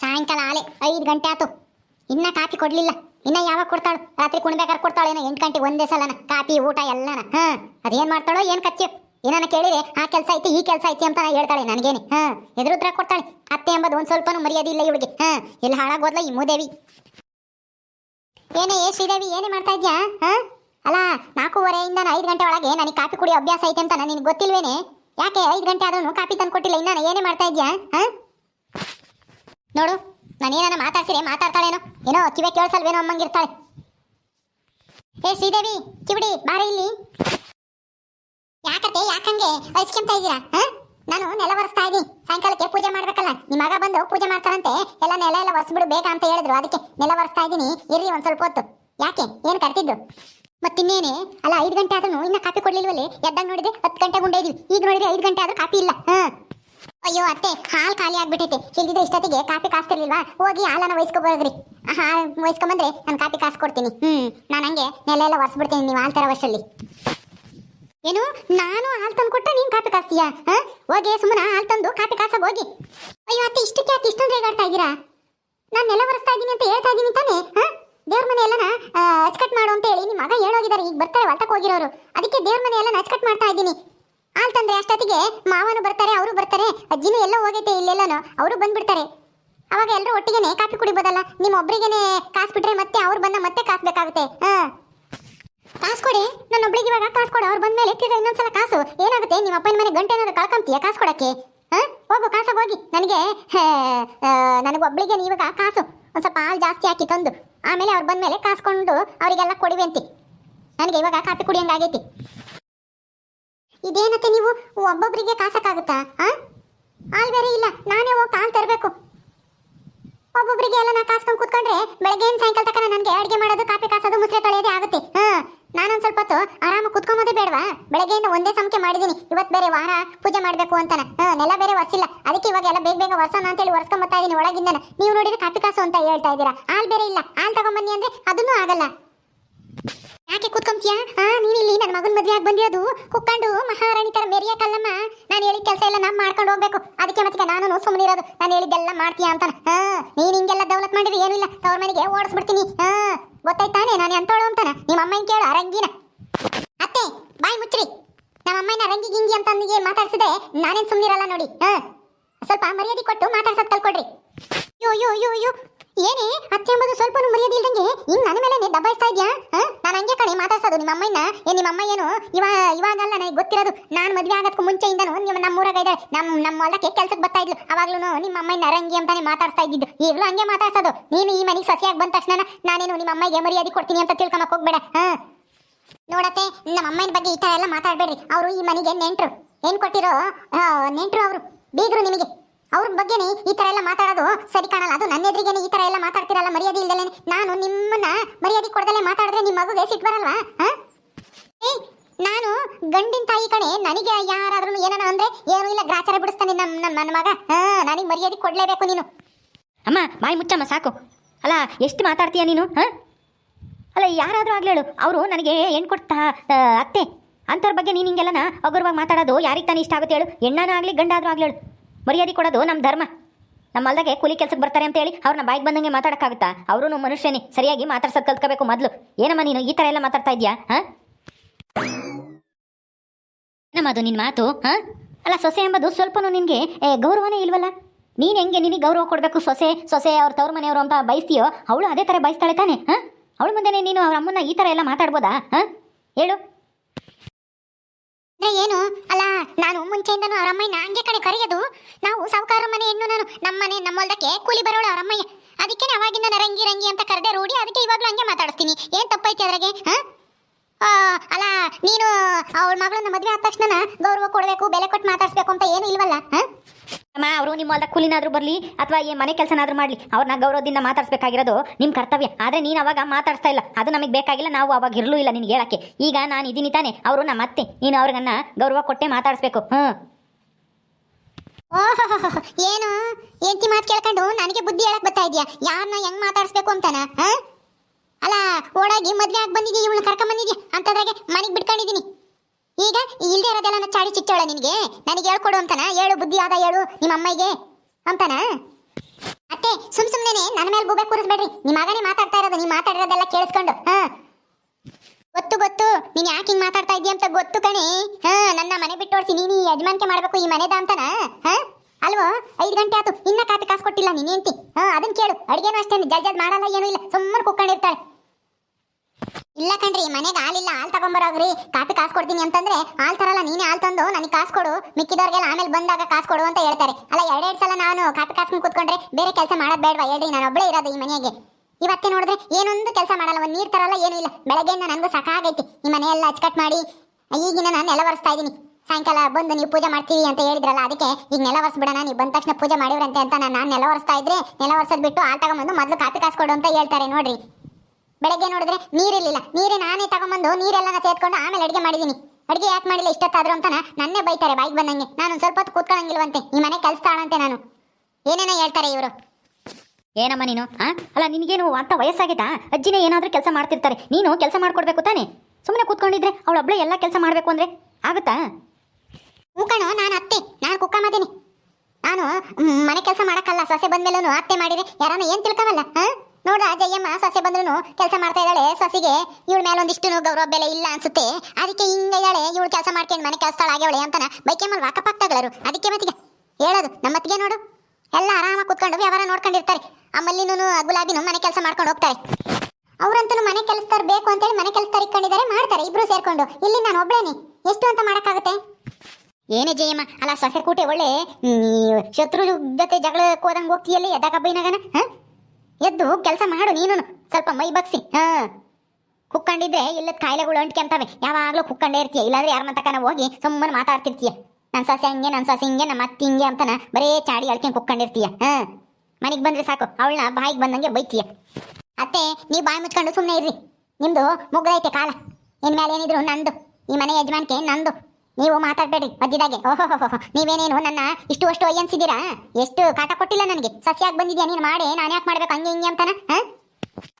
ಸಾಯಂಕಾಲ ಆಲೆ ಐದು ಗಂಟೆ ಆತು. ಇನ್ನ ಕಾಫಿ ಕೊಡ್ಲಿಲ್ಲ. ಇನ್ನ ಯಾವಾಗ ಕೊಡ್ತಾಳು? ರಾತ್ರಿ ಕುಣ್ಬೇಕಾದ್ರೆ ಕೊಡ್ತಾಳೇನೋ? ಎಂಟು ಗಂಟೆ ಒಂದೇ ಸಲನ. ಕಾಫಿ, ಊಟ ಎಲ್ಲನ. ಹಾ, ಅದೇನ್ ಮಾಡ್ತಾಳೋ, ಏನ್ ಕಚ್ಚಿ ಏನಾನ ಕೇಳಿದ್ರೆ, ಆ ಕೆಲಸ ಐತಿ, ಈ ಕೆಲಸ ಐತಿ ಅಂತ ಹೇಳ್ತಾಳೆ ನನಗೇನೆ. ಹಾ ಎದುರುದ್ರ ಕೊಡ್ತಾಳೆ. ಅತ್ತೆ ಎಂಬುದು ಒಂದ್ ಸ್ವಲ್ಪನೂ ಮರ್ಯಾದೆ ಇಲ್ಲ ಇವಳಿಗೆ. ಹಾ, ಎಲ್ಲಿ ಹಾಳಾಗೋದ್ಲ ಈ ಏನೇ, ಏ ಶ್ರೀದೇವಿ, ಏನೇ ಮಾಡ್ತಾ ಇದ್ಯಾ? ಹಾ? ಅಲ್ಲ, ನಾಲ್ಕೂವರೆಯಿಂದ ಐದು ಗಂಟೆ ಒಳಗೆ ನನಗೆ ಕಾಫಿ ಕುಡಿಯೋ ಅಭ್ಯಾಸ ಐತೆ ಅಂತ ನಿನಗೆ ಗೊತ್ತಿಲ್ವೇನೆ? ಯಾಕೆ ಐದು ಗಂಟೆ ಆದ್ರೂ ಕಾಫಿ ತಂದು ಕೊಟ್ಟಿಲ್ಲ ಇನ್ನ ಏನೇ ಮಾಡ್ತಾ ಇದ್ಯಾ? ಹಾ? ನೋಡು ನಾನೇನ ಮಾತಾಡ್ಸಿರಿ ಮಾತಾಡ್ತಾಳೇನೋ? ಏನೋ ಕಿವೆ ಕೇಳಿಸಲ್ವೇನೋ ಅಮ್ಮಂಗಿರ್ತಾಳೆ. ಏ, ಶ್ರೀದೇವಿ, ಕಿವಿಡಿ, ಬಾರ ಇಲ್ಲಿ. ಯಾಕತ್ತೆ, ಯಾಕಂಗೆ ಅಳಿಸ್ಕೊಂತ ಇದ್ದೀರಾ? ನಾನು ನೆಲ ಒರೆಸ್ತಾ ಇದ್ದೀನಿ. ಸಾಯಂಕಾಲಕ್ಕೆ ಪೂಜೆ ಮಾಡ್ಬೇಕಲ್ಲ. ನಿಮ್ಮ ಮಗ ಬಂದು ಪೂಜೆ ಮಾಡ್ತಾರಂತೆ. ಎಲ್ಲ ನೆಲ ಎಲ್ಲ ಒರೆಸ್ಬಿಡು, ಬೇಗ ಅಂತ ಹೇಳಿದ್ರು. ಅದಕ್ಕೆ ನೆಲ ಒರೆಸ್ತಾ ಇದ್ದೀನಿ. ಇರ್ರಿ ಒಂದ್ ಸ್ವಲ್ಪ ಹೊತ್ತು. ಯಾಕೆ? ಏನು ಕರ್ತಿದ್ದು? ಮತ್ತಿನ್ನೇನೆ, ಅಲ್ಲ, ಐದು ಗಂಟೆ ಆದ್ರೂ ಇನ್ನ ಕಾಫಿ ಕೊಡ್ಲಿಲ್ವಲ್ಲಿ? ಎದ್ದಾಗ ನೋಡಿದ್ರೆ ಹತ್ತು ಗಂಟೆ ಗುಂಡೆ ಇದೀವಿ. ಈಗ ನೋಡಿದ್ರೆ ಐದು ಗಂಟೆ ಆದ್ರೂ ಕಾಫಿ ಇಲ್ಲ. ಹಾ. ಅಯ್ಯೋ ಅತ್ತೆ, ಹಾಲು ಖಾಲಿ ಆಗ್ಬಿಟ್ಟೈತೆ. ಇಲ್ದಿದ್ರೆ ಇಷ್ಟೊತ್ತಿಗೆ ಕಾಫಿ ಕಾಸ್ತಿರ್ಲಿಲ್ವಾ? ಹೋಗಿ ಹಾಲನ್ನ ವಹಿಸ್ಕೊಬೋದ್ರಿ ಹಾಲು ವಹಿಸ್ಕೊಂಬಂದ್ರೆ ನಾನು ಕಾಫಿ ಕಾಸು ಕೊಡ್ತೀನಿ ಹ್ಮ್, ನಾನು ಹಂಗೆ ನೆಲ ಎಲ್ಲ ಒರೆಸ್ಬಿಡ್ತೀನಿ ನೀವು ಹಾಲು ತರ ವರ್ಷಲ್ಲಿ ಏನು? ನಾನು ಹಾಲು ತಂದು ಕೊಟ್ಟ ನೀನು ಕಾಫಿ ಕಾಸ್ತೀಯಾ? ಹಾ? ಹೋಗಿ ಸುಮ್ಮನೆ ಹಾಲು ತಂದು ಕಾಫಿ ಕಾಸಾಗ ಹೋಗಿ. ಅಯ್ಯೋ ಅತ್ತೆ, ಇಷ್ಟಕ್ಕೆ ಯಾಕೆ ಇಷ್ಟೊಂದು ರೇಗಾಡ್ತಾ ಇದ್ದೀರಾ? ನಾನು ನೆಲ ಒರೆಸ್ತಾ ಇದ್ದೀನಿ ಅಂತ ಹೇಳ್ತಾ ಇದ್ದೀನಿ ತಾನೇ, ಹಾ? ದೇವ್ರ ಮನೆ ಎಲ್ಲನ ಅಚ್ಕಟ್ ಮಾಡು ಅಂತ ಹೇಳಿ. ನಿಮ್ಮ ಮಗ ಹೇಳೋಗಿದ್ದಾರೆ ಈಗ ಬರ್ತಾರೆ ಹೊಲ್ತಕ್ಕೆ ಹೋಗಿರೋರು. ಅದಕ್ಕೆ ದೇವ್ರ ಮನೆ ಎಲ್ಲ ಅಚ್ಕಟ್ ಮಾಡ್ತಾ ಇದ್ದೀನಿ. ಹಾಲ್ ತಂದ್ರೆ ಅಷ್ಟೊತ್ತಿಗೆ ಮಾವನು ಬರ್ತಾರೆ, ಅವರು ಬರ್ತಾರೆ, ಅಜ್ಜಿನೂ ಎಲ್ಲ ಹೋಗೈತೆ ಇಲ್ಲೆಲ್ಲನೋ, ಅವರು ಬಂದ್ಬಿಡ್ತಾರೆ. ಅವಾಗ ಎಲ್ಲರೂ ಒಟ್ಟಿಗೆನೆ ಕಾಫಿ ಕುಡಿಬೋದಲ್ಲ, ನಿಮ್ಮ ಒಬ್ರಿಗೆನೆ ಕಾಸು ಬಿಟ್ರೆ ಮತ್ತೆ ಅವ್ರು ಬಂದ ಮತ್ತೆ ಕಾಸು ಬೇಕಾಗುತ್ತೆ. ಹಾ. ಕಾಸು ಕೊಡಿ ನನ್ನ ಒಬ್ಳಿಗೆ ಇವಾಗ ಕಾಸು ಕೊಡು, ಅವ್ರು ಬಂದ್ಮೇಲೆ ತಿರ್ಗಾ ಇನ್ನೊಂದ್ಸಲ ಕಾಸು. ಏನಾಗುತ್ತೆ, ನಿಮ್ಮ ಅಪ್ಪನ ಮನೆ ಗಂಟೆ ಏನಾದ್ರು ಕಳ್ಕೊಂತೀಯ ಕಾಸು ಕೊಡಕ್ಕೆ? ಹಾ? ಹೋಗು, ಕಾಸಾಗ ಹೋಗಿ. ನನಗೆ ನನಗೆ ಒಬ್ಳಿಗೆ ಇವಾಗ ಕಾಸು. ಒಂದು ಸ್ವಲ್ಪ ಹಾಲು ಜಾಸ್ತಿ ಹಾಕಿ ತಂದು. ಆಮೇಲೆ ಅವ್ರು ಬಂದ್ಮೇಲೆ ಕಾಸ್ಕೊಂಡು ಅವರಿಗೆಲ್ಲ ಕೊಡಿವೆ ಅಂತಿ. ನನಗೆ ಇವಾಗ ಕಾಫಿ ಕುಡಿಯಂಗಾಗೈತಿ. ಇದೇನತ್ತೆ ನೀವು? ಒಬ್ಬೊಬ್ಬರಿಗೆ ಕಾಸಕ್ಕಾಗುತ್ತಾ? ಆ? ಹಾಲ್ ಬೇರೆ ಇಲ್ಲ. ನಾನೇ ಹೋಗಿ ಹಾಲು ತರಬೇಕು. ಒಬ್ಬೊಬ್ಬರಿಗೆ ಎಲ್ಲ ನಾ ಕಾಸ್ಕೊಂಡು ಕೂತ್ಕೊಂಡ್ರೆ ಬೆಳಗ್ಗೆ ಸಾಯಂಕಾಲ ತನಕ ನನಗೆ ಅಡುಗೆ ಮಾಡೋದು, ಕಾಫಿ ಕಾಸೋದು, ಮುಸ್ರೆ ತೊಳೆಯೋದೇ ಆಗುತ್ತೆ. ಹಾ, ನಾನೊಂದು ಸ್ವಲ್ಪ ಹೊತ್ತು ಆರಾಮ ಕುತ್ಕೊಂಬೋದೇ ಬೇಡವಾ? ಬೆಳಗ್ಗೆಯಿಂದ ಒಂದೇ ಸಮಕ್ಕೆ ಮಾಡಿದ್ದೀನಿ ಇವತ್ತು ಬೇರೆ ವಾರ ಪೂಜೆ ಮಾಡಬೇಕು ಅಂತಾನೆ. ಹಾ, ನೆಲ ಬೇರೆ ಒರ್ಸಿಲ್ಲ. ಅದಕ್ಕೆ ಇವಾಗ ಎಲ್ಲ ಬೇಗ ಬೇಗ ಒರ್ಸೋಣ ಅಂತೇಳಿ ಒರೆಸ್ಕೊಂಬತ್ತಾ ಇದೀನಿ ಒಳಗಿಂದನ. ನೀವು ನೋಡಿದ್ರೆ ಕಾಫಿ ಕಾಸು ಅಂತ ಹೇಳ್ತಾ ಇದ್ದೀರಾ. ಹಾಲು ಬೇರೆ ಇಲ್ಲ. ಹಾಲು ತಗೊಂಬನ್ನಿ ಅಂದ್ರೆ ಅದನ್ನೂ ಆಗಲ್ಲ. ಯಾಕೆ ಕೂತ್ಕೊಂತೀಯಾ? ಹಾ ನನ್ನ ಮಗನ ಮದುವೆ ಆಗಿ ಬಂದಿರೋದು ಕುಕ್ಕಂಡು ಮಹಾರಾಣಿ ತರ ಮೆರಿಯಕ್ಕಲ್ಲಮ್ಮ ನಾನು ಹೇಳಿದ ಕೆಲಸ ಎಲ್ಲ ನಾನು ಮಾಡ್ಕೊಂಡು ಹೋಗ್ಬೇಕು. ಅದಕ್ಕೆ ಮತ್ತೆ ನಾನು ಸುಮ್ಮನಿರೋದು ನಾನು ಹೇಳಿದ್ದೆಲ್ಲ ಮಾಡ್ತೀಯ ಅಂತ ಹಾ, ನೀನು ಹಿಂಗೆಲ್ಲ ದೌಲತ್ ಮಾಡಿದ್ರೆ ಏನೂ ಇಲ್ಲ. ತವ್ರ ಮನೆಗೆ ಓಡಿಸ್ಬಿಡ್ತೀನಿ. ಹಾ, ಗೊತ್ತಾಯ್ತಾನೆ? ನಾನು ಎಂತೋಳು ಅಂತಾನ? ನಿಮ್ಮ ಅಮ್ಮನ ಕೇಳು ಅರಂಗಿನ ಅತ್ತೆ, ಬಾಯ್ ಮುಚ್ಚ್ರಿ. ನಮ್ಮ ಅಮ್ಮನ ರಂಗಿ ಗಿಂಗಿ ಅಂತ ಅಂದಿಗೆ ಮಾತಾಡ್ಸಿದ್ರೆ ನಾನೇನ್ ಸುಮ್ಮನಿರಲ್ಲ ನೋಡಿ. ಹಾ, ಸ್ವಲ್ಪ ಮರ್ಯಾದೆ ಕೊಟ್ಟು ಮಾತಾಡ್ಸೋದು ಕಲ್ಕೊಡ್ರಿ. ಅಯ್ಯೋ ಅಯ್ಯೋ ಯೋ ಯೋ ಏನೇ? ಅತ್ತೆ ಎಂಬುದು ಸ್ವಲ್ಪ ಮರ್ಯಾದೆ ಇಲ್ದಂಗೆ ಹಿಂಗ್ ನನ್ನ ಮೇಲೆ ದಬ್ಬಾಯಿಸ್ತಾ ಇದ್ಯಾ? ನಾನು ಹಂಗೆ ಕಣೆ ಮಾತಾಡ್ಸೋದು ನಿಮ್ಮ ಅಮ್ಮನ ಏ ನಿಮ್ಮ ಅಮ್ಮ ಏನು? ಇವ, ಇವಾಗಲ್ಲ ನನಗೆ ಗೊತ್ತಿರೋದು. ನಾನು ಮದ್ವೆ ಆಗೋದಕ್ಕೂ ಮುಂಚೆಯಿಂದನು ನಿಮ್ಮ ನಮ್ಮೂರಾಗ ಇದೆ ನಮ್ಮ ನಮ್ಮ ಹೊಲಕ್ಕೆ ಕೆಲ್ಸಕ್ಕೆ ಬರ್ತಾ ಇದ್ಲು. ಅವಾಗ್ಲೂ ನಿಮ್ಮ ಅಮ್ಮನ ರಂಗಿ ಅಂತಾನೆ ಮಾತಾಡ್ತಾ ಇದ್ದಿದ್ದು. ಈಗಲೂ ಹಂಗೆ ಮಾತಾಡ್ಸೋದು. ನೀನು ಈ ಮನೆಗೆ ಸಸಿಯಾಗಿ ಬಂದ ತಕ್ಷಣ ನಾನೇನು ನಿಮ್ಮ ಅಮ್ಮಗೆ ಮರ್ಯಾದೆ ಕೊಡ್ತೀನಿ ಅಂತ ತಿಳ್ಕೊಳಕ್ ಹೋಗ್ಬೇಡ. ಹಾ? ನೋಡತ್ತೆ ನಮ್ಮ ಅಮ್ಮನ ಬಗ್ಗೆ ಈ ತರ ಎಲ್ಲ ಮಾತಾಡ್ಬೇಡಿ ಅವರು ಈ ಮನೆಗೆ ನೆಂಟರು. ಏನು ಕೊಟ್ಟಿರೋ? ನೆಂಟ್ರು ಅವರು. ಬೀಗರು ನಿಮಗೆ. ಅವ್ರ ಬಗ್ಗೆನೇ ಈ ತರ ಎಲ್ಲ ಮಾತಾಡೋದು ಸರಿ ಕಾಣಲ್ಲ. ಅದು ನನ್ನ ಎದುರಿಗೆನೇ ಈ ತರ ಎಲ್ಲ ಮಾತಾಡ್ತಿರಲ್ಲ, ಮರ್ಯಾದೆ ಇಲ್ದಲೆ. ನಾನು ನಿಮ್ಮನ್ನ ಮರ್ಯಾದೆ ಕೊಡದಲೆ ಮಾತಾಡಿದ್ರೆ ನಿಮ್ಮ ಮಗುಗೆ ಸಿಟ್ಟು ಬರಲ್ವಾ? ನಾನು ಗಂಡಿನ ತಾಯಿ ಕಣೆ, ನನಗೆ ಯಾರಾದ್ರೂ ಏನಾನ ಅಂದ್ರೆ ಏನು ಇಲ್ಲ, ಗ್ರಾಚಾರ ಬಿಡಿಸ್ತಾನೆ ನಮ್ಮ ನನ್ನ ಮಗ. ನನಗೆ ಮರ್ಯಾದೆ ಕೊಡ್ಲೇಬೇಕು ನೀನು. ಅಮ್ಮ, ಬಾಯಿ ಮುಚ್ಚಮ್ಮ, ಸಾಕು. ಅಲ್ಲ, ಎಷ್ಟು ಮಾತಾಡ್ತೀಯ ನೀನು? ಹಾ? ಅಲ್ಲ, ಯಾರಾದರೂ ಆಗ್ಲೇಳು ಅವರು ನನಗೆ ಹೆಣ್ಣು ಕೊಡ್ತಾ ಅತ್ತೆ. ಅಂಥವ್ರ ಬಗ್ಗೆ ನೀನು ಹಿಂಗೆಲ್ಲನ ಅಗುರವಾಗಿ ಮಾತಾಡೋದು ಯಾರಿಗೆ ತಾನೇ ಇಷ್ಟ ಆಗುತ್ತೆ ಹೇಳು. ಹೆಣ್ಣಾನ ಆಗಲಿ ಗಂಡಾದರೂ ಆಗ್ಲೇಳು ಮರ್ಯಾದೆ ಕೊಡೋದು ನಮ್ಮ ಧರ್ಮ. ನಮ್ಮ ಹೊಲ್ದಾಗೆ ಕೂಲಿ ಕೆಲಸಕ್ಕೆ ಬರ್ತಾರೆ ಅಂತ ಹೇಳಿ ಅವ್ರನ್ನ ಬಾಯಿಗೆ ಬಂದಂಗೆ ಮಾತಾಡೋಕ್ಕಾಗುತ್ತಾ? ಅವರು ಮನುಷ್ಯನೇ, ಸರಿಯಾಗಿ ಮಾತಾಡ್ಸೋದು ಕಲ್ತ್ಕೋಬೇಕು ಮೊದಲು. ಏನಮ್ಮ ನೀನು ಈ ಥರ ಎಲ್ಲ ಮಾತಾಡ್ತಾ ಇದೆಯಾ ಹಾಂ? ಏನಮ್ಮ ಅದು ನಿನ್ನ ಮಾತು? ಹಾಂ? ಅಲ್ಲ ಸೊಸೆ ಎಂಬುದು ಸ್ವಲ್ಪನೂ ನಿನಗೆ ಗೌರವನೇ ಇಲ್ವಲ್ಲ? ನೀನು ಹೆಂಗೆ ನಿನಗೆ ಗೌರವ ಕೊಡಬೇಕು ಸೊಸೆ? ಸೊಸೆ ಅವ್ರ ತವ್ರ ಮನೆಯವರು ಅಂತ ಬಯಸ್ತೀಯೋ? ಅವಳು ಅದೇ ಥರ ಬಯಸ್ತಾಳೆ ತಾನೆ, ಹಾಂ? ಅವಳು ಮುಂದೆ ನೀನು ಅವ್ರ ಅಮ್ಮನ್ನ ಈ ಥರ ಎಲ್ಲ ಮಾತಾಡ್ಬೋದಾ? ಹಾಂ? ಹೇಳು. ಏನು? ಅಲ್ಲ, ನಾನು ಮುಂಚೆಯಿಂದನೂ ಅವರಮ್ಮಯ್ಯನ ಹಂಗೆ ಕಡೆ ಕರೆಯೋದು. ನಾವು ಸಾವುಕಾರ ಮನೆ ಹೆಣ್ಣು ನಾನು. ನಮ್ಮ ಮನೆ ನಮ್ಮ ಹೊಲ್ದಕ್ಕೆ ಕೂಲಿ ಬರೋಳು ಅವರಮ್ಮಯ್ಯ ಅದಕ್ಕೆ ಅವಾಗಿಂದ ರಂಗಿ ರಂಗಿ ಅಂತ ಕರೆದೆ ರೂಢಿ, ಅದಕ್ಕೆ ಇವಾಗಲೂ ಹಂಗೆ ಮಾತಾಡಿಸ್ತೀನಿ. ಏನು ತಪ್ಪೈತಿ ಅದ್ರಾಗೆ, ಹಾಂ? ಅಲ್ಲ ನೀನು ಅವ್ರ ಮಗಳನ್ನ ಮದ್ವೆ ಆದ ತಕ್ಷಣ ಗೌರವ ಕೊಡಬೇಕು ಬೆಲೆ ಕೊಟ್ಟು ಮಾತಾಡ್ಸ್ಬೇಕು ಅಂತ ಏನು ಇಲ್ವಲ್ಲ ಅಮ್ಮ ಅವರು ನಿಮ್ಮ ಹೊಲ್ದಾಗ ಕೂಲಿನಾದ್ರೂ ಬರಲಿ ಅಥವಾ ಈ ಮನೆ ಕೆಲಸನಾದ್ರೂ ಮಾಡಲಿ. ಅವ್ರನ್ನ ಗೌರವದಿಂದ ಮಾತಾಡ್ಸ್ಬೇಕಾಗಿರೋದು ನಿಮ್ಮ ಕರ್ತವ್ಯ. ಆದರೆ ನೀನು ಅವಾಗ ಮಾತಾಡ್ಸ್ತಾ ಇಲ್ಲ. ಅದು ನಮಗೆ ಬೇಕಾಗಿಲ್ಲ ನಾವು ಅವಾಗ ಇರಲೂ ಇಲ್ಲ ನಿನ್ಗೆ ಹೇಳಕ್ಕೆ. ಈಗ ನಾನು ಇದ್ದೀನಿ ತಾನೆ ಅವರು ನಮ್ಮ ಅತ್ತೆ. ನೀನು ಅವ್ರಿಗನ್ನ ಗೌರವ ಕೊಟ್ಟೆ ಮಾತಾಡಿಸ್ಬೇಕು ಹ್ಞೂ ಓಹೋ ಏನು? ಎಂತಿ ಮಾತು ಕೇಳ್ಕೊಂಡು? ನನಗೆ ಬುದ್ಧಿ ಹೇಳಕ್ ಬರ್ತಾ ಇದೆಯಾ? ಯಾರನ್ನ ಹೆಂಗ್ ಮಾತಾಡಿಸ್ಬೇಕು ಅಂತಾನ ಹಾ? ಅಲ್ಲ, ಓಡಾಗಿ ಮದ್ವೆ ಆಗಿ ಬಂದಿದ್ಯಾ, ಇವಳನ್ನ ಕರ್ಕೊಂಡ್ ಬಂದಿದ್ಯಾ? ಮನೆಗೆ ಬಿಟ್ಕೊಂಡಿದ್ದೀನಿ. ಈಗ ಇಲ್ಲದೆ ಇರೋದೆಲ್ಲ ಚಾಡಿ ಚಿಚ್ಚೋಳ ನಿನಗೆ. ನನಗೆ ಹೇಳ್ಕೊಡು ಅಂತಾನ? ಹೇಳು, ಬುದ್ಧಿ ಆದ ಹೇಳು ನಿಮ್ಮ ಅಮ್ಮಗೆ. ಅಂತಾನ? ಅತ್ತೆ ನನ್ನ ಮೇಲೆ ಗೂಬೆ ಕೂರಿಸ್ಬೇಡ್ರಿ. ನಿಮ್ಮ ಮಗನೇ ಮಾತಾಡ್ತಾ ಇರೋದು, ನೀವು ಮಾತಾಡಿರೋದೆಲ್ಲ ಕೇಳಿಸ್ಕೊಂಡು. ಹಾ. ಗೊತ್ತು ಗೊತ್ತು. ನೀನ್ ಯಾಕೆ ಹಿಂಗ್ ಮಾತಾಡ್ತಾ ಇದ್ದೀಯ ಅಂತ ಗೊತ್ತು ಕಣೆ. ಹಾ, ನನ್ನ ಮನೆ ಬಿಟ್ಟು ಓಡಿಸಿ ನೀನು ಯಜಮಾನಿಕೆ ಮಾಡ್ಬೇಕು ಈ ಮನೆದ ಅಂತನ? ಹಾ? ಅಲ್ವೋ? ಐದು ಗಂಟೆ ಆತು ಇನ್ನ ಕಾಪಿ ಕಾಸು ಕೊಟ್ಟಿಲ್ಲ ನೀನ್ ಹೆಂಡ್ತಿ ಹಾ ಅದನ್ನ ಕೇಳು. ಅಡಿಗೆನೂ ಅಷ್ಟೇ ಜಲ್ ಜಲ್ ಮಾಡಲ್ಲ, ಏನು ಇಲ್ಲ. ಸುಮ್ಮನೆ ಕುಕ್ಕೊಂಡಿರ್ತಾಳೆ ಇಲ್ಲ ಕಣ್ರಿ, ಮನೆಗೆ ಹಾಲಿಲ್ಲ ಹಾಲು ತಗೊಂಬರೋಗ್ರಿ ಕಾಪಿ ಕಾಸು ಕೊಡ್ತೀನಿ ಅಂತಂದ್ರೆ ಹಾಲ್ ತರಲ್ಲ, ನೀನೇ ಹಾಲ್ ತಂದು ನನಗೆ ಕಾಸು ಕೊಡು. ಮಿಕ್ಕಿದವ್ರಿಗೆಲ್ಲ ಆಮೇಲೆ ಬಂದಾಗ ಕಾಸು ಕೊಡು ಅಂತ ಹೇಳ್ತಾರೆ. ಅಲ್ಲ, ಎರಡೆರಡು ಸಲ ನಾನು ಕಾಪಿ ಕಾಸ್ ಕೂತ್ಕೊಂಡ್ರೆ ಬೇರೆ ಕೆಲಸ ಮಾಡೋದು ಬೇಡವಾ? ಹೇಳ್ರಿ, ನಾನು ಒಬ್ಬಳೇ ಇರೋದು ಈ ಮನೆಗೆ. ಇವತ್ತೇ ನೋಡಿದ್ರೆ ಏನೊಂದು ಕೆಲಸ ಮಾಡಲ್ಲ. ಒಂದು ನೀರು ತರಲ್ಲ, ಏನೂ ಇಲ್ಲ. ಬೆಳಗ್ಗೆಯಿಂದ ನನಗೂ ಸಾಕಾಗೈತಿ ಈ ಮನೆಯೆಲ್ಲ ಅಚ್ಚಕಟ್ ಮಾಡಿ ಈಗಿನ ನಾನು ಎಲ್ಲ ಒರೆಸ್ತಾ ಇದ್ದೀನಿ. ಸಾಯಂಕಾಲ ಬಂದು ನೀವು ಪೂಜೆ ಮಾಡ್ತೀವಿ ಅಂತ ಹೇಳಿದ್ರಲ್ಲ, ಅದಕ್ಕೆ ಈಗ ನೆಲ ಒರೆಸ್ಬಿಡೋಣ, ನೀವು ಬಂದ ತಕ್ಷಣ ಪೂಜೆ ಮಾಡಿವ್ರಂತೆ ಅಂತ ನಾನು ನೆಲ ಒರೆಸ್ತಾ ಇದ್ರೆ ನೆಲ ಒರೆಸೋದು ಬಿಟ್ಟು ಆ ತಗೊಂಬಂದು ಮೊದಲು ಕಾಪಿ ಕಾಸ್ಕೊಡು ಅಂತ ಹೇಳ್ತಾರೆ ನೋಡ್ರಿ. ಬೆಳಗ್ಗೆ ನೋಡಿದ್ರೆ ನೀರಿಲ್ಲ ನೀರು ನಾನೇ ತಗೊಂಬಂದು ನೀರೆಲ್ಲ ಸೇರ್ಕೊಂಡು ಆಮೇಲೆ ಅಡುಗೆ ಮಾಡಿದ್ದೀನಿ ಅಡುಗೆ ಯಾಕೆ ಮಾಡಿಲ್ಲ ಇಷ್ಟೊತ್ತಾದ್ರು ಅಂತ ನನ್ನೇ ಬೈತಾರೆ ಬಾಯಿಗೆ ಬಂದಂಗೆ. ನಾನು ಸ್ವಲ್ಪ ಹೊತ್ತು ಕೂತ್ಕೊಳ್ಳಂಗಿಲ್ವಂತೆ. ಈ ಮನೆ ಕೆಲಸದಾಳಂತೆ ನಾನು. ಏನೇನೋ ಹೇಳ್ತಾರೆ ಇವರು. ಏನಮ್ಮ ನೀನು? ಹಾಂ ಅಲ್ಲ, ನಿನಗೇನು ಅಂತ ವಯಸ್ಸಾಗಿತ್ತಾ ಅಜ್ಜಿನೇ ಏನಾದರೂ ಕೆಲಸ ಮಾಡ್ತಿರ್ತಾರೆ. ನೀನು ಕೆಲಸ ಮಾಡ್ಕೊಡ್ಬೇಕು ತಾನೆ? ಸುಮ್ಮನೆ ಕೂತ್ಕೊಂಡಿದ್ರೆ ಅವಳೊಬ್ಳೆ ಎಲ್ಲ ಕೆಲಸ ಮಾಡಬೇಕು ಅಂದರೆ ಆಗುತ್ತಾ? ಮೂಕಣೋ ನಾನು ಅತ್ತೆ. ನಾನು ಕುಕ್ಕ ಮಾತೀನಿ ನಾನು ಮನೆ ಕೆಲಸ ಮಾಡಕ್ಕಲ್ಲ. ಸೊಸೆ ಬಂದ್ಮೇಲೂ ಅತ್ತೆ ಮಾಡಿದ್ರೆ ಯಾರನ್ನ ಏನು ತಿಳ್ಕವಲ್ಲ ಹಾ? ನೋಡ ಜಯಮ್ಮ ಸೊಸೆ ಬಂದ್ರೂ ಕೆಲಸ ಮಾಡ್ತಾ ಇದ್ದಾಳೆ. ಸೊಸೆಗೆ ಇವಳ ಮೇಲೆ ಒಂದಿಷ್ಟು ಗೌರವ ಬೆಲೆ ಇಲ್ಲ ಅನ್ಸುತ್ತೆ. ಅದಕ್ಕೆ ಹಿಂಗೆ ಇದ್ದಾಳೆ. ಇವಳು ಕೆಲಸ ಮಾಡ್ಕೊಂಡು ಮನೆ ಕೆಲಸ ಆಗ್ಯವಳೆ ಅಂತಾನ ಬೈಕೆ ಮೇಲೆ ಅದಕ್ಕೆ ಮತ್ತಿಗೆ ಹೇಳೋದು ನಮ್ಮತ್ತಿಗೆ ನೋಡು. ಎಲ್ಲ ಆರಾಮಾಗಿ ಕೂತ್ಕೊಂಡು ವ್ಯವಹಾರ ನೋಡ್ಕೊಂಡಿರ್ತಾರೆ. ಆ ಮಲ್ಲಿನೂ ಗುಲಾಬಿನೂ ಮನೆ ಕೆಲಸ ಮಾಡ್ಕೊಂಡು ಹೋಗ್ತಾರೆ. ಅವರಂತೂ ಮನೆ ಕೆಲಸದವ್ರು ಬೇಕು ಅಂತೇಳಿ ಮನೆ ಕೆಲಸದವ್ರು ಇಟ್ಕೊಂಡಿದ್ದಾರೆ, ಮಾಡ್ತಾರೆ. ಇಬ್ರು ಸೇರ್ಕೊಂಡು. ಇಲ್ಲಿ ನಾನು ಒಬ್ಳೇನಿ. ಎಷ್ಟು ಅಂತ ಮಾಡಕ್ಕಾಗುತ್ತೆ? ಏನೇ ಜಯಮ್ಮ, ಅಲ್ಲ ಸೊಸೆ ಕೂಟೆ ಒಳ್ಳೆ ಶತ್ರು ಜೊತೆ ಜಗಳ ಹೋದಂಗೆ ಹೋಗ್ತೀಯಲ್ಲಿ ಎದ್ದಾಗ ಬೈನಾಗನ, ಹ? ಎದ್ದು ಕೆಲಸ ಮಾಡು ನೀನು ಸ್ವಲ್ಪ ಮೈ ಬಗ್ಸಿ, ಹಾ? ಕುಕ್ಕಂಡಿದ್ರೆ ಇಲ್ಲದ ಕಾಯಿಲೆಗಳು ಅಂಟ್ಕೊಂತವೆ ಯಾವಾಗಲೂ ಕುಕ್ಕಂಡೇ ಇರ್ತೀಯ, ಇಲ್ಲಾಂದ್ರೆ ಯಾರ ತಕನ ಹೋಗಿ ಸುಮ್ಮನೆ ಮಾತಾಡ್ತಿರ್ತೀಯ. ನನ್ನ ಸೊಸೆ ಹಂಗೆ ನನ್ನ ಸೊಸೆ ಹಿಂಗೆ ನಮ್ಮ ಅತ್ತಿ ಹಿಂಗೆ ಅಂತನ ಬರೇ ಚಾಡಿ ಅಳ್ಕೊಂಡ್ ಕುಕ್ಕಂಡಿರ್ತೀಯ, ಹಾ? ಮನೆಗೆ ಬಂದ್ರೆ ಸಾಕು ಅವಳನ್ನ ಬಾಯಿಗೆ ಬಂದಂಗೆ ಬೈತೀಯ. ಅತ್ತೆ, ನೀವು ಬಾಯಿ ಮುಚ್ಕೊಂಡು ಸುಮ್ಮನೆ ಇರ್ರಿ. ನಿಮ್ದು ಮುಗ್ದೈತೆ ಕಾಲ. ಇನ್ಮೇಲೆ ಏನಿದ್ರು ನಂದು. ಈ ಮನೆ ಯಜಮಾನಿಕೆ ನಂದು. ನೀವು ಮಾತಾಡ್ಬೇಡಿ ಮಧ್ಯದಾಗೆ. ನೀವೇನೇನು ನನ್ನ ಇಷ್ಟು ಅಷ್ಟು ಅಯ್ಯನ್ಸಿದ್ದೀರಾ? ಎಷ್ಟು ಕಾಟ ಕೊಟ್ಟಿಲ್ಲ ನನಗೆ. ಸಸ್ಯಾಗಿ ಬಂದಿದ್ಯಾ ನೀನು ಮಾಡಿ. ನಾನು ಯಾಕೆ ಮಾಡ್ಬೇಕು ಹಂಗೆ ಹಿಂಗೆ ಅಂತಾನ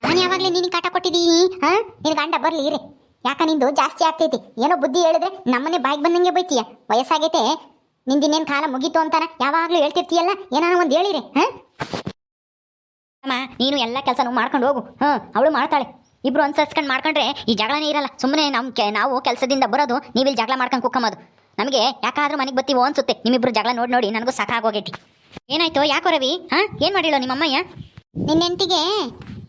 ನಾನು ಯಾವಾಗಲೇ ನೀನು ಕಾಟ ಕೊಟ್ಟಿದ್ದೀನಿ, ಹಾ? ನಿನ್ನ ಗಂಡ ಬರಲಿ, ಇರಿ. ಯಾಕ ನಿಂದು ಜಾಸ್ತಿ ಆಗ್ತೈತಿ? ಏನೋ ಬುದ್ಧಿ ಹೇಳಿದ್ರೆ ನಮ್ಮನೆ ಬಾಯಿಗೆ ಬಂದಂಗೆ ಬೈತೀಯ. ವಯಸ್ಸಾಗೈತೆ ನಿಂದಿನೇನು ಕಾಲ ಮುಗೀತು ಅಂತಾನ ಯಾವಾಗಲೂ ಹೇಳ್ತಿರ್ತೀಯಲ್ಲ? ಏನಾನ ಒಂದು ಹೇಳಿರಿ, ಹಾ? ಅಮ್ಮ, ನೀನು ಎಲ್ಲ ಕೆಲಸನೂ ಮಾಡ್ಕೊಂಡು ಹೋಗು. ಹಾಂ, ಅವಳು ಮಾಡ್ತಾಳೆ. ಇಬ್ರು ಅನ್ಸರ್ಸ್ಕೊಂಡು ಮಾಡ್ಕೊಂಡ್ರೆ ಈ ಜಗಳನೇ ಇರಲ್ಲ. ಸುಮ್ಮನೆ ನಮ್ ಕೆ, ನಾವು ಕೆಲಸದಿಂದ ಬರೋದು, ನೀವಿಲ್ಲಿ ಜಗಳ ಮಾಡ್ಕೊಂಡು ಕುಕ್ಕಂಬೋದು ನಮಗೆ ಯಾಕಾದ್ರೂ ಮನೆಗೆ ಬತ್ತೀವೋ ಅನ್ಸುತ್ತೆ. ನಿಮ್ಮಿಬ್ರು ಜಗಳ ನೋಡಿ ನೋಡಿ, ನನಗೂ ಸಾಕಾಗೋಗೈತಿ. ಏನಾಯ್ತು, ಯಾಕೋ ರವಿ? ಹಾಂ? ಏನು ಮಾಡಿಲ್ಲ ನಿಮ್ಮಮ್ಮಯ್ಯ? ನಿನ್ನ ಹೆಂಡತಿಗೆ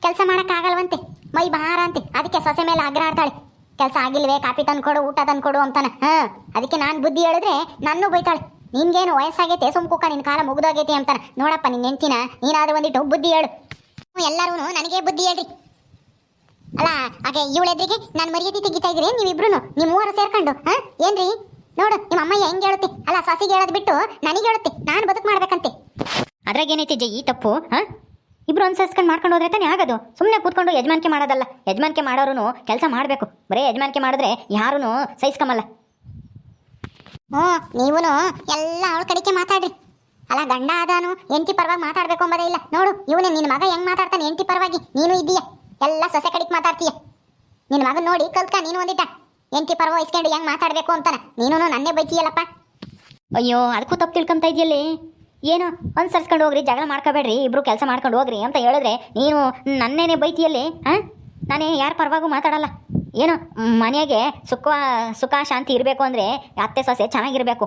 ಕೆಲಸ ಆಗಲ್ವಂತೆ. ಮೈ ಭಾರ ಅಂತೆ. ಅದಕ್ಕೆ ಸೊಸೆ ಮೇಲೆ ಆಗ್ರಹ ಆಡ್ತಾಳೆ ಕೆಲಸ ಆಗಿಲ್ವೇ, ಕಾಫಿ ತಂದ್ಕೊಡು, ಊಟ ತಂದ್ಕೊಡು ಅಂತಾನೆ. ಹಾ, ಅದಕ್ಕೆ ನಾನು ಬುದ್ಧಿ ಹೇಳಿದ್ರೆ ನನ್ನೂ ಬೈತಾಳೆ. ನಿನ್ಗೇನು ವಯಸ್ಸಾಗೈತೆ, ಸುಮ್ ಕುಕ್ಕ ನಿನ್ ಕಾಲ ಮುಗ್ದೋಗೈತೆ ಅಂತಾನೆ. ನೋಡಪ್ಪ ನಿನ್ನ ಹೆಂಡ್ತಿನ, ನೀನಾದ್ರೂ ಒಂದಿಟ್ಟು ಬುದ್ಧಿ ಹೇಳು. ಎಲ್ಲರೂ ನನಗೆ ಬುದ್ಧಿ ಹೇಳ್ರಿ. ಹಾಗೆ ಇವಳೆದ್ರಿಗೆ ನಾನು ಮರ್ಯಾದೆ ತೆಗಿತಾ ಇದ್ರಿ ನೀವಿಬ್ರು ನೀವು ಮೂವರು ಸೇರ್ಕೊಂಡು, ಹಾ? ಏನ್ರಿ? ನೋಡು, ನಿಮ್ಮ ಅಮ್ಮಯ್ಯ ಹೆಂಗ್ ಹೇಳುತ್ತೆ? ಅಲ್ಲ, ಸಾಸಿಗೆ ಹೇಳೋದು ಬಿಟ್ಟು ನನಗೆ ಹೇಳುತ್ತೆ, ನಾನು ಬದುಕು ಮಾಡ್ಬೇಕಂತೆ. ಅದ್ರಾಗೇನೈತೆ ಜೈ, ಈ ತಪ್ಪು, ಹಾ? ಇಬ್ರು ಅನ್ಸರ್ಸ್ಕೊಂಡು ಮಾಡ್ಕೊಂಡು ಹೋದ್ರೆ ತಾನೇ ಆಗೋದು. ಸುಮ್ಮನೆ ಕೂತ್ಕೊಂಡು ಯಜಮಾನಿಕೆ ಮಾಡೋದಲ್ಲ, ಯಜಮಾನಿಕೆ ಮಾಡೋರು ಕೆಲಸ ಮಾಡಬೇಕು. ಬರೀ ಯಜಮಾನಿಕೆ ಮಾಡಿದ್ರೆ ಯಾರೂ ಸಹಿಸ್ಕೊಂಬಲ್ಲ ಹ್ಞೂ ನೀವೂ ಎಲ್ಲ ಅವಳ ಕಡೆಗೆ ಮಾತಾಡ್ರಿ. ಅಲ್ಲ, ಗಂಡ ಆದಾನು ಎಂಟಿ ಪರವಾಗಿ ಮಾತಾಡ್ಬೇಕು ಅಂಬದೇ ಇಲ್ಲ. ನೋಡು, ಇವನೇ ನಿನ್ನ ಮಗ ಹೆಂಗ್ ಮಾತಾಡ್ತಾನೆ ಎಂಟಿ ಪರವಾಗಿ? ನೀನು ಇದ್ದೀಯ. ಎಲ್ಲ ಸೊಸೆ ಕಡಿಕ್ ಮಾತಾಡ್ತೀಯ? ನಿನ್ನ ಮಗನ ನೋಡಿ ಕಲ್ತ್ಕ, ನೀನು ಒಂದಿಟ್ಟ ಎಂಟಿ ಪರ್ವ ಇಸ್ಕೊಂಡು ಹೆಂಗ್ ಮಾತಾಡ್ಬೇಕು ಅಂತಾನ. ನೀನು ನನ್ನೇ ಬೈತೀಯಲ್ಲಪ್ಪ. ಅಯ್ಯೋ, ಅದಕ್ಕೂ ತಪ್ಪು ತಿಳ್ಕೊಂತ ಇದೆಯಲ್ಲಿ ಏನು, ಅನ್ಸರ್ಸ್ಕೊಂಡು ಹೋಗ್ರಿ, ಜಗಳ ಮಾಡ್ಕೋಬೇಡ್ರಿ, ಇಬ್ರು ಕೆಲಸ ಮಾಡ್ಕೊಂಡು ಹೋಗ್ರಿ ಅಂತ ಹೇಳಿದ್ರೆ ನೀನು ನನ್ನೇನೆ ಬೈತಿಯಲ್ಲಿ, ಹಾಂ? ನಾನೇ ಯಾರ ಪರವಾಗೂ ಮಾತಾಡಲ್ಲ. ಏನು, ಮನೆಗೆ ಸುಖ ಸುಖ, ಶಾಂತಿ ಇರಬೇಕು ಅಂದರೆ ಅತ್ತೆ ಸೊಸೆ ಚೆನ್ನಾಗಿರಬೇಕು.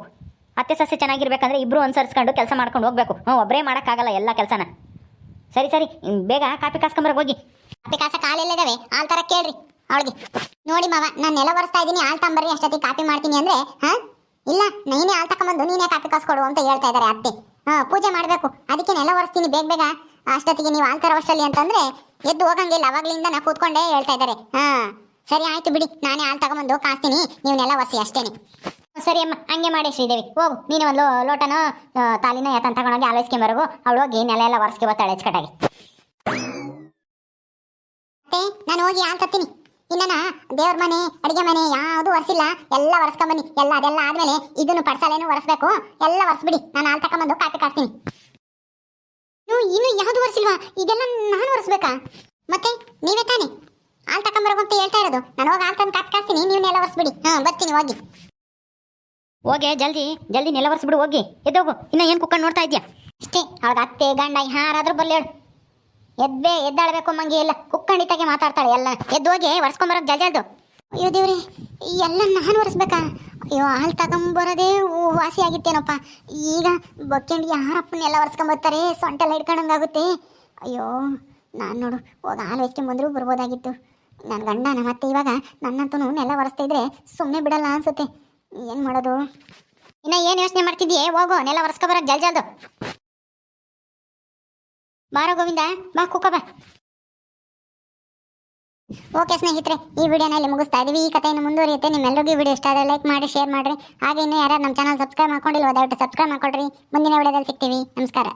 ಅತ್ತೆ ಸೊಸೆ ಚೆನ್ನಾಗಿರ್ಬೇಕಂದ್ರೆ ಇಬ್ಬರು ಅನುಸರಿಸ್ಕೊಂಡು ಕೆಲಸ ಮಾಡ್ಕೊಂಡು ಹೋಗ್ಬೇಕು. ಹ್ಞೂ ಒಬ್ಬರೇ ಮಾಡೋಕ್ಕಾಗಲ್ಲ ಎಲ್ಲ ಕೆಲಸನ. ಸರಿ ಸರಿ, ಬೇಗ ಕಾಪಿ ಕಾಸ್ಕೊಂಬರಕ್ಕೆ ಹೋಗಿ. ಕಾಪಿ ಕಾಸ ಕಾಲೆಲ್ಲಿದಾವೆ, ಹಾಲ್ ತರ ಕೇಳ್ರಿ, ಅವಳಿಗೆ. ನೋಡಿ ಮಾವ, ನಾನು ನೆಲ ಒರೆಸ್ತಾ ಇದ್ದೀನಿ ಹಾಲ್ ತಂಬರ್ರಿ, ಅಷ್ಟೊತ್ತಿಗೆ ಕಾಪಿ ಮಾಡ್ತೀನಿ ಅಂದ್ರೆ, ಹಾ? ಇಲ್ಲ, ನೀನೇ ಹಾಲ್ ತಕೊಂಬಂದು ನೀನೇ ಕಾಪಿ ಕಾಸು ಕೊಡು ಅಂತ ಹೇಳ್ತಾ ಇದ್ದಾರೆ ಅತ್ತೆ ಹಾ, ಪೂಜೆ ಮಾಡಬೇಕು. ಅದಕ್ಕೆ ನೆಲ ಒರೆಸ್ತೀನಿ, ಬೇಗ ಬೇಗ. ಅಷ್ಟೊತ್ತಿಗೆ ನೀವು ತರ ತರೋಷ್ಟರಲ್ಲಿ ಅಂತಂದ್ರೆ, ಎದ್ದು ಹೋಗಂಗಿಲ್ಲ ಅವಾಗ್ಲಿಂದ ನಾ ಕೂತ್ಕೊಂಡೇ ಹೇಳ್ತಾ ಇದ್ದಾರೆ ಹಾ, ಸರಿ ಆಯ್ತು ಬಿಡಿ, ನಾನೇ ಹಾಲ್ ತಗೊಂಬಂದು ಕಾಸ್ತೀನಿ, ನೀವು ನೆಲ ಒರೆಸಿ ಅಷ್ಟೇನೆ. ಸರಿ ಅಮ್ಮ, ಹಂಗೆ ಮಾಡಿ ಶ್ರೀದೇವಿ. ಹೋಗು, ನೀನು ಒಂದು ಲೋಟನ ತಾಲಿನ ಯಾತನ್ ತಗೊಂಡೋಗಿ ಆಲೋಚಿಸ್ಕೊಂಬರೋಗು ಅವಳು ಹೋಗಿ ನೆಲ ಎಲ್ಲ ಒರೆಸ್ಕೆ ಬರ್ತಾಳೆ ಹೆಚ್ಚು ಮತ್ತೆ ಹೋಗಿ ಅಂತ ತತ್ತೀನಿ ದೇವ್ರ ಮನೆ, ಅಡಿಗೆ ಮನೆ ಯಾವುದು ಒರೆಸಿಲ್ಲ. ಎಲ್ಲ ಒರೆಸ್ಕೊಂಬನ್ನಿ. ಎಲ್ಲ ಅದೆಲ್ಲ ಆದ್ಮೇಲೆ ಇದನ್ನು ಪಡ್ಸಾಲೇನು ಒರೆಸ್ಬೇಕು. ಎಲ್ಲ ಒರೆಸ್ಬಿಡಿ. ನಾನು ಹಾಲು ತಕೊಂಬಂದು ಕಾಪಿ ಕಾಸ್ತೀನಿ. ಇನ್ನು ಯಾವುದು ಒರೆಸಿಲ್ವಾ? ಇದೆಲ್ಲ ನಾನು ಒರೆಸ್ಬೇಕಾ? ಮತ್ತೆ ನೀವೇ ತಾನೆ? ಹಾಲು ತಕೊಂಬರೋದು ಅಂತ ಹೇಳ್ತಾ ಇರೋದು. ನಾನು ಹೋಗಿ ಹಾಲು ತಂದು ಕಾಪಿ ಕಾಸ್ತೀನಿ. ನೀವನ್ನೆಲ್ಲ ಒರೆಸ್ಬಿಡಿ. ಹಾಂ, ಬರ್ತೀನಿ, ಹೋಗಿ. ಹೋಗೆ, ಜಲ್ದಿ ಜಲ್ದಿ ನೆಲ ಒರೆಸ್ಬಿಡು, ಹೋಗಿ. ಎದ್ದೋಗು. ಇನ್ನ ಏನು ಕುಕ್ಕಂಡು ನೋಡ್ತಾ ಇದೆಯಾ? ಅಷ್ಟೇ. ಅವಾಗ ಅತ್ತೆ, ಗಂಡ ಯಾರಾದ್ರೂ ಬರ್ಲಿ ಹೇಳು. ಎದ್ಬೇ ಎದ್ದಾಳ್ಬೇಕು ಮಂಗಿ ಇಲ್ಲ ಕುಕ್ಕಂಡಿತಾಗೆ ಮಾತಾಡ್ತಾಳೆ ಎಲ್ಲ. ಎದ್ದೋಗಿ ಒರೆಸ್ಕೊಂಬರೋಕೆ ಜಲ್ಜಲ್ದು ಅಯ್ಯೋ ದೇವ್ರಿ, ಎಲ್ಲ ನಾನು ಒರೆಸ್ಬೇಕಾ? ಅಯ್ಯೋ, ಹಾಲು ತಗೊಂಬರೋದೇ ವಾಸಿ ಆಗಿತ್ತೇನಪ್ಪ. ಈಗ ಬೊಕ್ಕೆಂಡು ಯಾರಪ್ಪನ್ನೆಲ್ಲ ಒರೆಸ್ಕೊಂಬರ್ತಾರೆ ಸೊಂಟೆಲ್ಲ ಹಿಡ್ಕೊಂಡಂಗಾಗುತ್ತೆ. ಅಯ್ಯೋ, ನಾನು ನೋಡು, ಹೋಗ ಹಾಲು ಬಂದರೂ ಬರ್ಬೋದಾಗಿತ್ತು. ನನ್ನ ಗಂಡ ನಮ್ಮ ಅತ್ತೆ ಇವಾಗ ನನ್ನಂತೂ ನೆಲ ಒರೆಸ್ತಾ ಇದ್ರೆ ಸುಮ್ಮನೆ ಬಿಡಲ್ಲ ಅನ್ಸುತ್ತೆ. ಏನು ಮಾಡೋದು? ಇನ್ನ ಏನು ಯೋಚನೆ ಮಾಡ್ತಿದ್ದೀಯೇ ಹೋಗೋ, ನೆಲ ಒರೆಸ್ಕೊಬರೋಕೆ ಜಲ್ ಜಲ್ದು. ಬಾರೋ ಗೋವಿಂದ, ಬಾ ಕುಕ್ಕ ಬಾ. ಓಕೆ ಸ್ನೇಹಿತರೆ, ಈ ವಿಡಿಯೋನ ಇಲ್ಲಿ ಮುಗಿಸ್ತಾ ಇದೀವಿ. ಈ ಕಥೆಯನ್ನು ಮುಂದುವರಿಯುತ್ತೆ. ನಿಮ್ಮೆಲ್ಲರಿಗೂ ಈ ವಿಡಿಯೋ ಇಷ್ಟ ಆದರೆ ಲೈಕ್ ಮಾಡಿ ಶೇರ್ ಮಾಡಿರಿ. ಹಾಗೆ ಇನ್ನೂ ಯಾರು ನಮ್ಮ ಚಾನಲ್ ಸಬ್ಸ್ಕ್ರೈಬ್ ಮಾಡ್ಕೊಂಡಿಲ್ಲ ದಯವಿಟ್ಟು ಸಬ್ಸ್ಕ್ರೈಬ್ ಮಾಡ್ಕೊಳ್ರಿ. ಮುಂದಿನ ವಿಡಿಯೋದಲ್ಲಿ ಸಿಗ್ತೀವಿ. ನಮಸ್ಕಾರ.